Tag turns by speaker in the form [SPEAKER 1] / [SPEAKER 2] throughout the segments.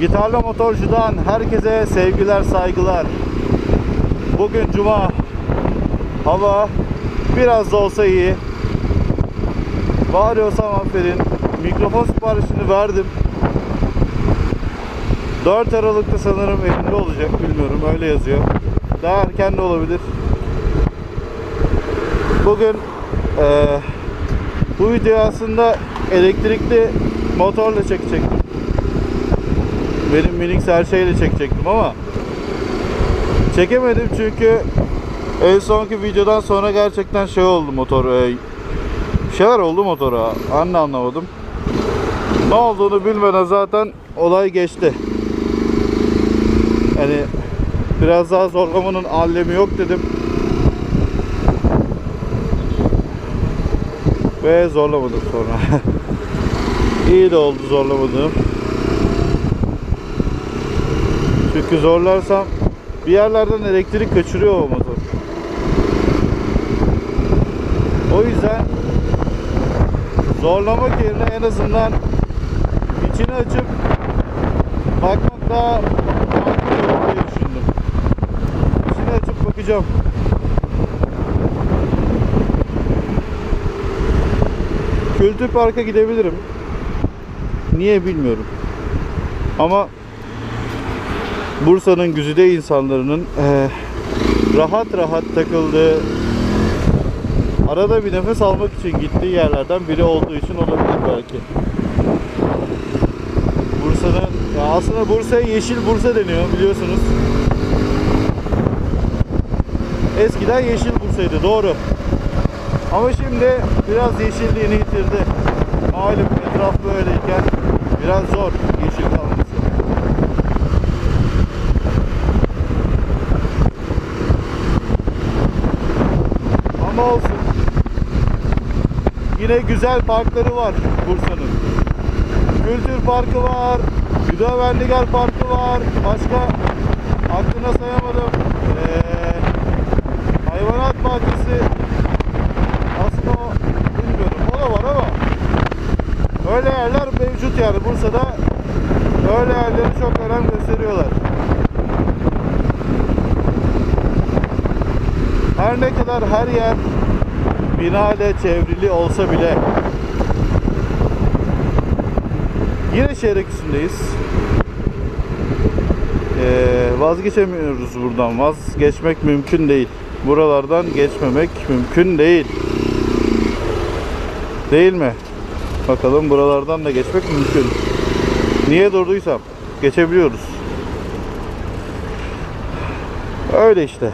[SPEAKER 1] Gitarlı motorcudan herkese sevgiler, saygılar. Bugün cuma. Hava biraz da olsa iyi. Bağırıyorsam affedin. Mikrofon siparişini verdim. 4 Aralık'ta sanırım elimde olacak bilmiyorum öyle yazıyor. Daha erken de olabilir. Bugün eee, bu video aslında elektrikli motorla çekecektim. Benim minik her şeyle çekecektim ama çekemedim çünkü en sonki videodan sonra gerçekten şey oldu motor. bir şeyler oldu motora. Anne anlamadım. Ne olduğunu bilmeden zaten olay geçti. Hani biraz daha zorlamanın alemi yok dedim. Ve zorlamadım sonra. İyi de oldu zorlamadığım. Çünkü zorlarsam bir yerlerden elektrik kaçırıyor o motor. O yüzden zorlamak yerine en azından içini açıp bakmak daha mantıklı olur diye düşündüm. İçini açıp bakacağım. Kültür Park'a gidebilirim. Niye bilmiyorum. Ama Bursa'nın güzide insanlarının eee, rahat rahat takıldığı arada bir nefes almak için gittiği yerlerden biri olduğu için olabilir belki. Bursa'nın aslında Bursa'ya yeşil Bursa deniyor biliyorsunuz. Eskiden yeşil Bursa'ydı doğru. Ama şimdi biraz yeşilliğini yitirdi. Malum etraf böyleyken biraz zor yeşil kalması. Ama olsun. Yine güzel parkları var Bursa'nın. Kültür Parkı var. Güdavendigar Parkı var. Başka aklına sayamadım. Ee, hayvanat bahçesi aslında o bilmiyorum. O da var ama öyle yerler mevcut yani Bursa'da öyle yerleri çok önem gösteriyorlar. Her ne kadar her yer bina ile çevrili olsa bile yine şehir üstündeyiz. Ee, vazgeçemiyoruz buradan. Vazgeçmek mümkün değil. Buralardan geçmemek mümkün değil. Değil mi? Bakalım buralardan da geçmek mümkün. Niye durduysam geçebiliyoruz. Öyle işte.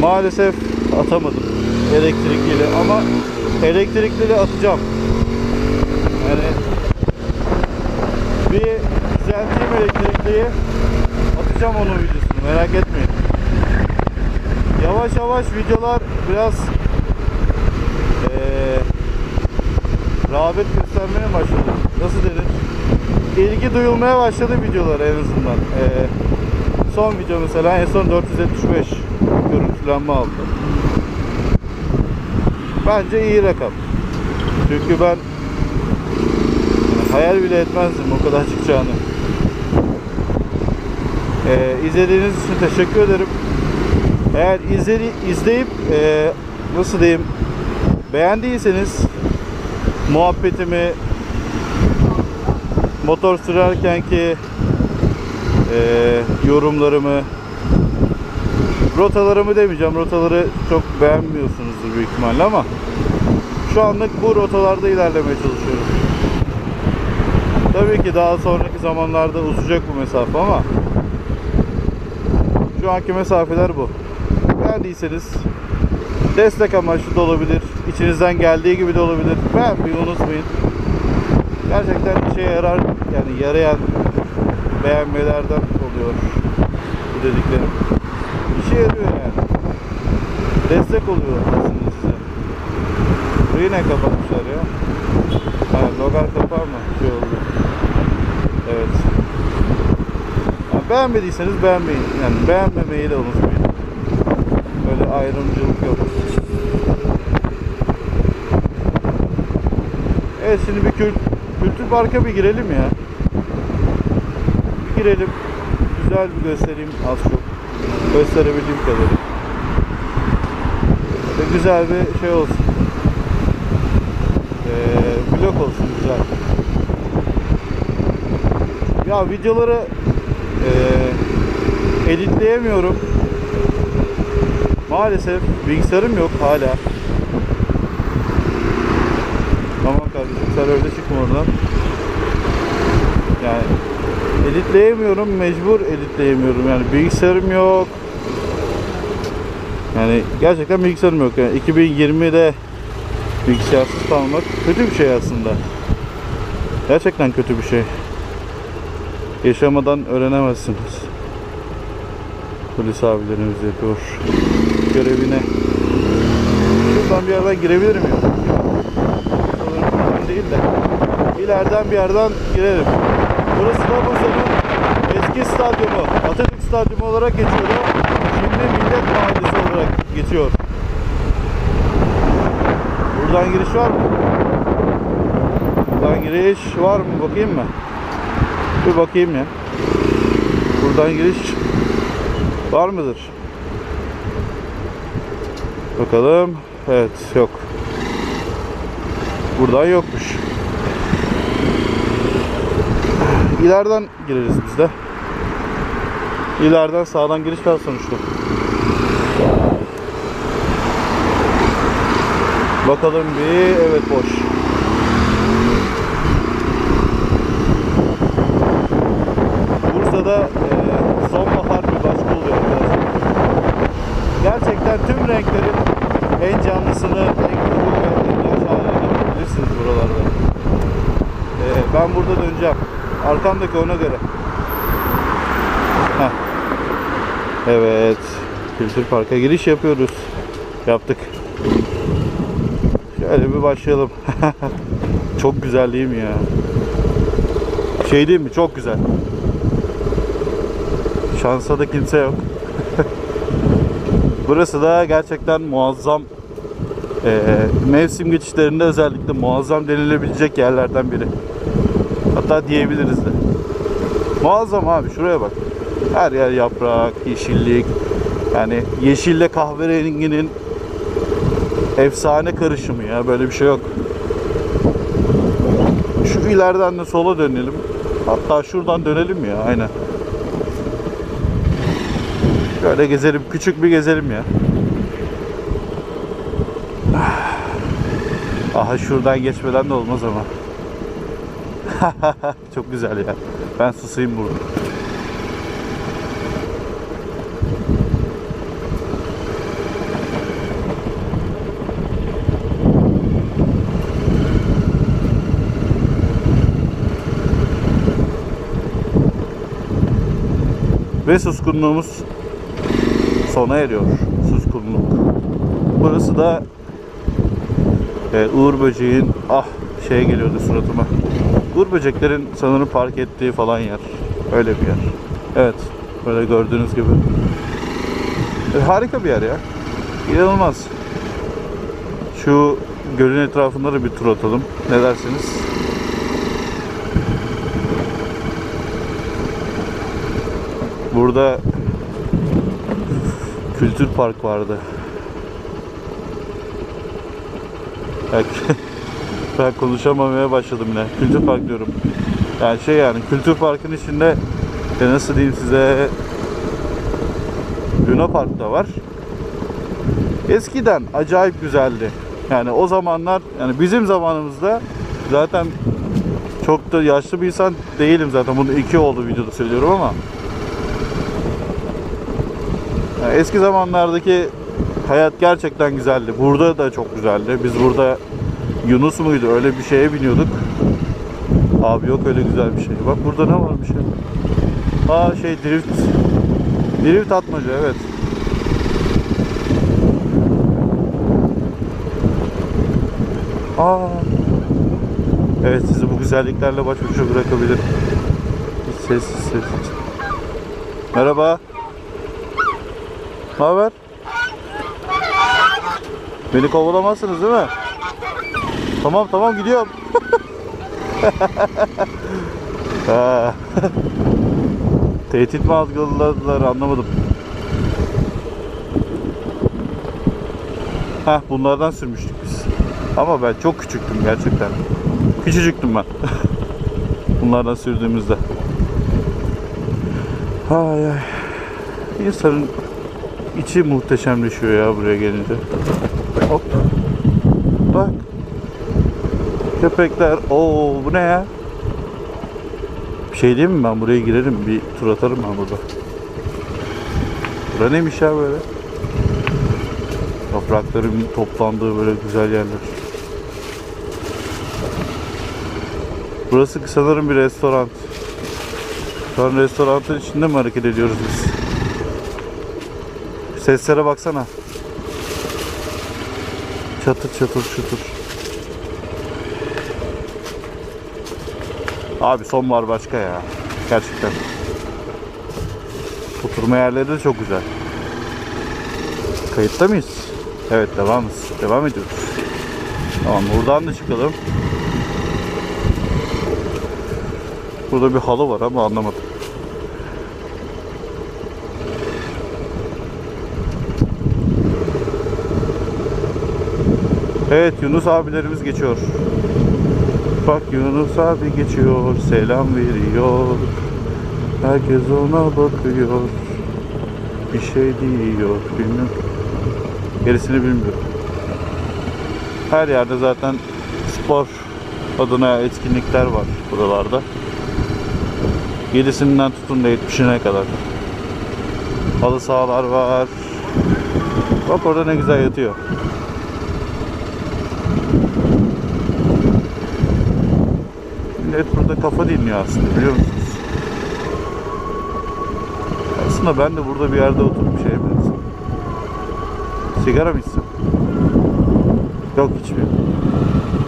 [SPEAKER 1] Maalesef atamadım elektrikli ama elektrikli atacağım. Yani bir düzelteyim elektrikliyi atacağım onun videosunu merak etmeyin. Yavaş yavaş videolar biraz eee rağbet göstermeye başladı. Nasıl denir? İlgi duyulmaya başladı videolar en azından. Eee, son video mesela en son 475 görüntülenme aldı. Bence iyi rakam. Çünkü ben hayal bile etmezdim o kadar çıkacağını. Ee, izlediğiniz için teşekkür ederim. Eğer izledi, izleyip ee, nasıl diyeyim beğendiyseniz muhabbetimi motor sürerken ki ee, yorumlarımı rotalarımı demeyeceğim. Rotaları çok beğenmiyorsunuzdur büyük ihtimalle ama şu anlık bu rotalarda ilerlemeye çalışıyorum. Tabii ki daha sonraki zamanlarda uzayacak bu mesafe ama şu anki mesafeler bu. Beğendiyseniz destek amaçlı da olabilir. İçinizden geldiği gibi de olabilir. Beğenmeyi unutmayın. Gerçekten işe yarar yani yarayan beğenmelerden oluyor bu dediklerim. İşe yarıyor yani. Destek oluyor aslında size. Burayı ne kapatmışlar ya? Ha, logar kapar mı? Şey oldu. Evet. Ha, beğenmediyseniz beğenmeyin. Yani beğenmemeyi de unutmayın. Böyle ayrımcılık yok. Evet şimdi bir kült kültür parka bir girelim ya. Bir girelim. Güzel bir göstereyim az çok. Gösterebildiğim kadarıyla. Ve güzel bir şey olsun. Ee, vlog olsun güzel. Ya videoları ee, editleyemiyorum. Maalesef bilgisayarım yok hala. Tamam kardeşim sen öyle çıkma oradan. Yani editleyemiyorum mecbur editleyemiyorum yani bilgisayarım yok. Yani gerçekten bilgisayarım yok yani 2020'de bilgisayarsız kalmak kötü bir şey aslında. Gerçekten kötü bir şey. Yaşamadan öğrenemezsiniz. Polis abilerimiz yapıyor görevine. Şuradan bir yerden girebilir miyim? Değil de ileriden bir yerden girelim. Burası Bursa'nın eski stadyumu. Atatürk Stadyumu olarak geçiyor. Şimdi Millet Mahallesi geçiyor. Buradan giriş var mı? Buradan giriş var mı? Bakayım mı? Bir bakayım ya. Buradan giriş var mıdır? Bakalım. Evet yok. Buradan yokmuş. İleriden gireriz biz de. İleriden sağdan giriş var sonuçta. Bakalım bir evet boş. Bursa'da eee, sonbahar bir başka oluyor. Gerçekten tüm renklerin en canlısını, en yaş halini bulabilirsiniz buralarda. Eee, ben burada döneceğim. Arkamdaki ona göre. Heh. Evet. Kültür Park'a giriş yapıyoruz. Yaptık. Şöyle bir başlayalım. Çok güzel değil mi ya? Şey değil mi? Çok güzel. Şansa da kimse yok. Burası da gerçekten muazzam. Ee, mevsim geçişlerinde özellikle muazzam denilebilecek yerlerden biri. Hatta diyebiliriz de. Muazzam abi şuraya bak. Her yer yaprak, yeşillik. Yani yeşille kahverenginin efsane karışımı ya. Böyle bir şey yok. Şu ileriden de sola dönelim. Hatta şuradan dönelim ya aynen. Şöyle gezelim. Küçük bir gezelim ya. Aha şuradan geçmeden de olmaz ama. Çok güzel ya. Ben susayım burada. Ve suskunluğumuz sona eriyor. Suskunluk. Burası da e, Uğur Böceğin ah şey geliyordu suratıma. Uğur Böceklerin sanırım park ettiği falan yer. Öyle bir yer. Evet. Böyle gördüğünüz gibi. E, harika bir yer ya. İnanılmaz. Şu gölün etrafında da bir tur atalım. Ne dersiniz? Burada Kültür Park vardı. Bak, ben konuşamamaya başladım yine. Kültür Park diyorum. Yani şey yani Kültür Park'ın içinde ya nasıl diyeyim size Luna Park da var. Eskiden acayip güzeldi. Yani o zamanlar yani bizim zamanımızda zaten çok da yaşlı bir insan değilim zaten. Bunu iki oldu videoda söylüyorum ama yani eski zamanlardaki hayat gerçekten güzeldi. Burada da çok güzeldi. Biz burada Yunus muydu? Öyle bir şeye biniyorduk. Abi yok öyle güzel bir şey. Bak burada ne varmış ya? Aa şey drift. Drift atmaca evet. Aa. Evet sizi bu güzelliklerle baş başa bırakabilir. Hiç sessiz sessiz. Merhaba. Ne haber? Beni kovalamazsınız değil mi? Tamam tamam gidiyorum. Tehdit mi algıladılar anlamadım. Heh bunlardan sürmüştük biz. Ama ben çok küçüktüm gerçekten. Küçücüktüm ben. bunlardan sürdüğümüzde. Ay ay. İnsanın içi muhteşemleşiyor ya buraya gelince. Hop. Bak. Köpekler. Oo bu ne ya? Bir şey diyeyim mi ben buraya girerim bir tur atarım ben burada. Bura neymiş ya böyle? Yaprakların toplandığı böyle güzel yerler. Burası sanırım bir restoran. Şu an restoranın içinde mi hareket ediyoruz biz? Seslere baksana. Çatır çatır çatır. Abi sonbahar başka ya. Gerçekten. Oturma yerleri de çok güzel. Kayıtta mıyız? Evet devamız. Devam ediyoruz. Tamam buradan da çıkalım. Burada bir halı var ama anlamadım. Evet Yunus abilerimiz geçiyor. Bak Yunus abi geçiyor, selam veriyor. Herkes ona bakıyor. Bir şey diyor, bilmiyorum. Gerisini bilmiyorum. Her yerde zaten spor adına etkinlikler var buralarda. 7'sinden tutun da 70'ine kadar. Halı sahalar var. Bak orada ne güzel yatıyor. Millet burada kafa dinliyor aslında biliyor musunuz? Aslında ben de burada bir yerde oturup şey yapayım. Sigara mı içsem? Yok içmiyorum.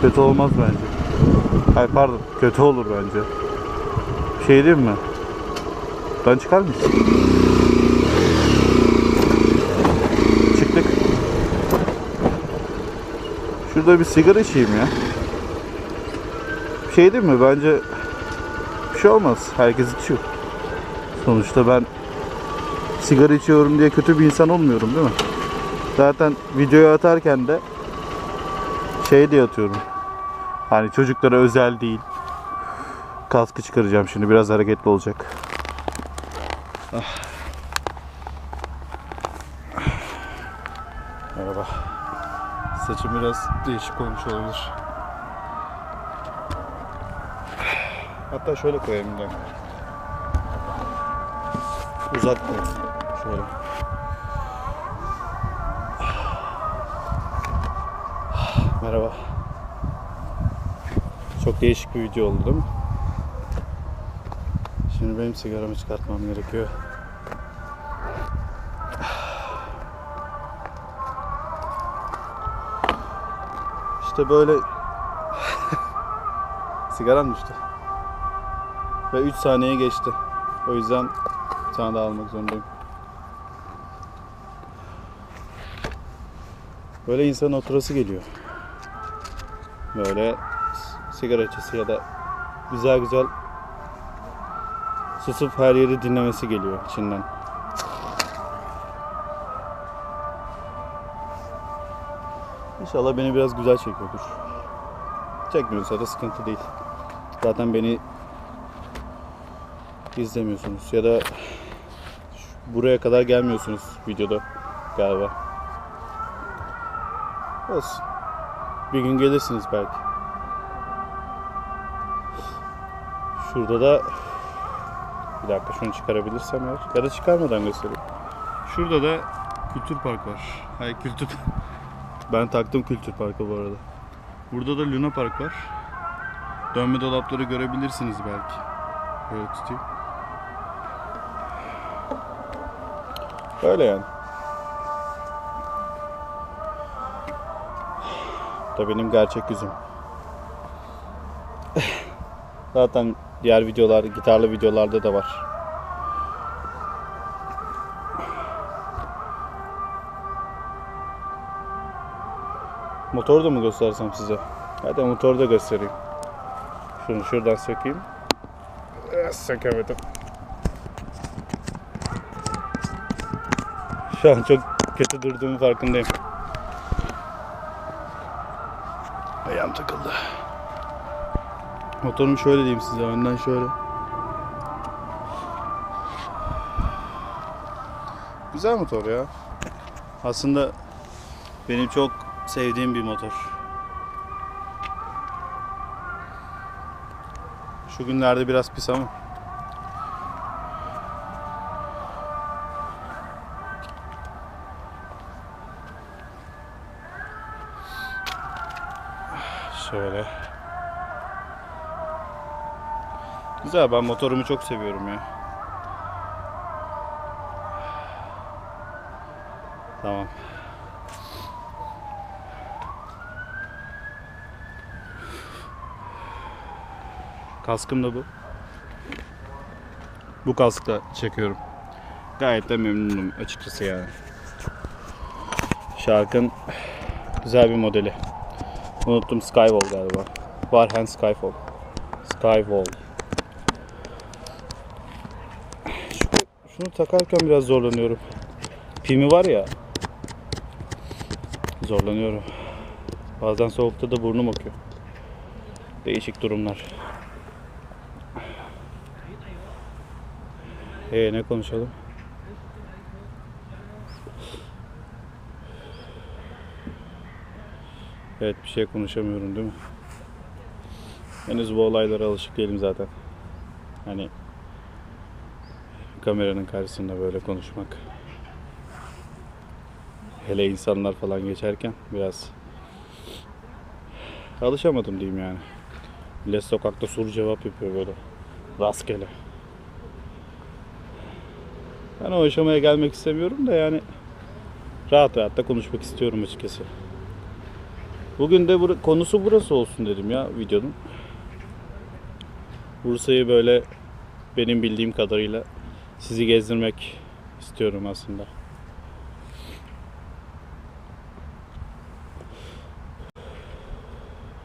[SPEAKER 1] Kötü olmaz bence. Hayır pardon kötü olur bence. Şey diyeyim mi? Ben çıkar mıyız? Çıktık. Şurada bir sigara içeyim ya. Şey değil mi? Bence bir şey olmaz. Herkes içiyor. Sonuçta ben sigara içiyorum diye kötü bir insan olmuyorum değil mi? Zaten videoyu atarken de şey diye atıyorum. Hani çocuklara özel değil. Kaskı çıkaracağım şimdi. Biraz hareketli olacak. Ah. Merhaba. Saçım biraz değişik olmuş olabilir. Hatta şöyle koyayım da. Uzak koy. Şöyle. Merhaba. Çok değişik bir video oldu değil mi? Şimdi benim sigaramı çıkartmam gerekiyor. İşte böyle sigaram düştü. Ve 3 saniye geçti. O yüzden bir tane daha almak zorundayım. Böyle insanın oturası geliyor. Böyle sigara içesi ya da güzel güzel susup her yeri dinlemesi geliyor içinden. İnşallah beni biraz güzel çekiyordur. Çekmiyorsa da sıkıntı değil. Zaten beni izlemiyorsunuz ya da buraya kadar gelmiyorsunuz videoda galiba. Olsun. Bir gün gelirsiniz belki. Şurada da bir dakika şunu çıkarabilirsem eğer ya da çıkarmadan göstereyim. Şurada da kültür park var. Hayır kültür Ben taktım kültür parkı bu arada. Burada da Luna Park var. Dönme dolapları görebilirsiniz belki. Böyle tutayım. Öyle yani. Da benim gerçek yüzüm. Zaten diğer videolar, gitarlı videolarda da var. Motoru da mı göstersem size? Hadi motoru da göstereyim. Şunu şuradan sökeyim. Sökemedim. Şu an çok kötü durduğumun farkındayım. Ayağım takıldı. Motorum şöyle diyeyim size önden şöyle. Güzel motor ya. Aslında benim çok sevdiğim bir motor. Şu günlerde biraz pis ama. Şöyle. Güzel ben motorumu çok seviyorum ya. Tamam. Kaskım da bu. Bu kaskla çekiyorum. Gayet de memnunum açıkçası yani. Shark'ın güzel bir modeli. Unuttum Skyfall galiba. Warhand Skyfall. Şu, şunu takarken biraz zorlanıyorum. Pimi var ya. Zorlanıyorum. Bazen soğukta da burnum akıyor. Değişik durumlar. Ee ne konuşalım? Evet bir şey konuşamıyorum değil mi? Henüz bu olaylara alışık değilim zaten. Hani kameranın karşısında böyle konuşmak. Hele insanlar falan geçerken biraz alışamadım diyeyim yani. Millet sokakta soru cevap yapıyor böyle rastgele. Ben o aşamaya gelmek istemiyorum da yani rahat rahat da konuşmak istiyorum açıkçası. Bugün de bur- konusu burası olsun dedim ya videonun. Bursa'yı böyle benim bildiğim kadarıyla sizi gezdirmek istiyorum aslında.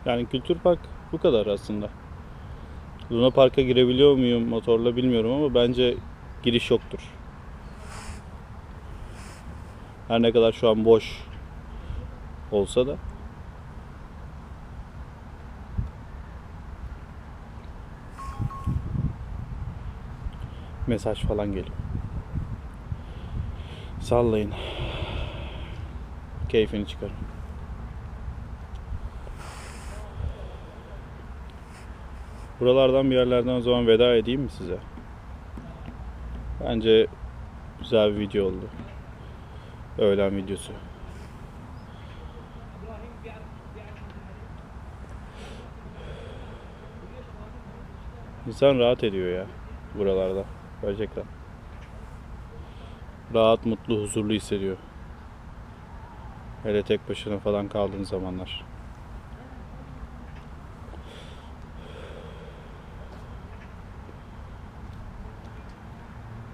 [SPEAKER 1] Yani Kültür Park bu kadar aslında. Luna Park'a girebiliyor muyum motorla bilmiyorum ama bence giriş yoktur. Her ne kadar şu an boş olsa da mesaj falan geliyor. Sallayın. Keyfini çıkarın. Buralardan bir yerlerden o zaman veda edeyim mi size? Bence güzel bir video oldu. Öğlen videosu. İnsan rahat ediyor ya buralarda. Gerçekten. Rahat, mutlu, huzurlu hissediyor. Hele tek başına falan kaldığın zamanlar.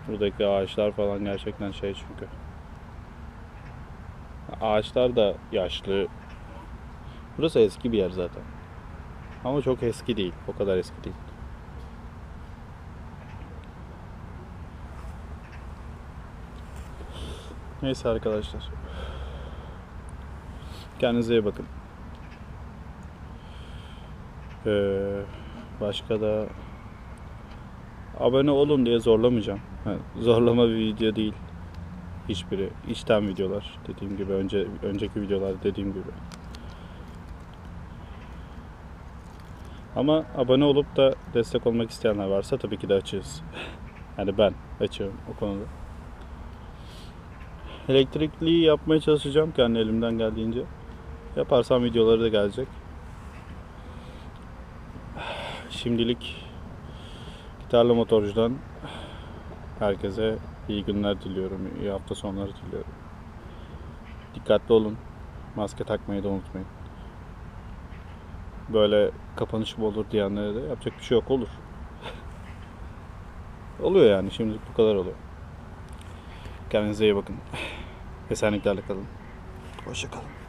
[SPEAKER 1] Buradaki ağaçlar falan gerçekten şey çünkü. Ağaçlar da yaşlı. Burası eski bir yer zaten. Ama çok eski değil. O kadar eski değil. Neyse arkadaşlar. Kendinize iyi bakın. Ee, başka da abone olun diye zorlamayacağım. Ha, zorlama bir video değil. Hiçbiri. İçten videolar. Dediğim gibi önce önceki videolar dediğim gibi. Ama abone olup da destek olmak isteyenler varsa tabii ki de açığız. yani ben açığım o konuda. Elektrikli yapmaya çalışacağım kendi elimden geldiğince. Yaparsam videoları da gelecek. Şimdilik gitarlı motorcudan herkese iyi günler diliyorum. İyi hafta sonları diliyorum. Dikkatli olun. Maske takmayı da unutmayın. Böyle kapanış mı olur diyenlere de yapacak bir şey yok olur. oluyor yani şimdilik bu kadar oluyor. Kendinize iyi bakın. Esenliklerle kalın. Hoşçakalın.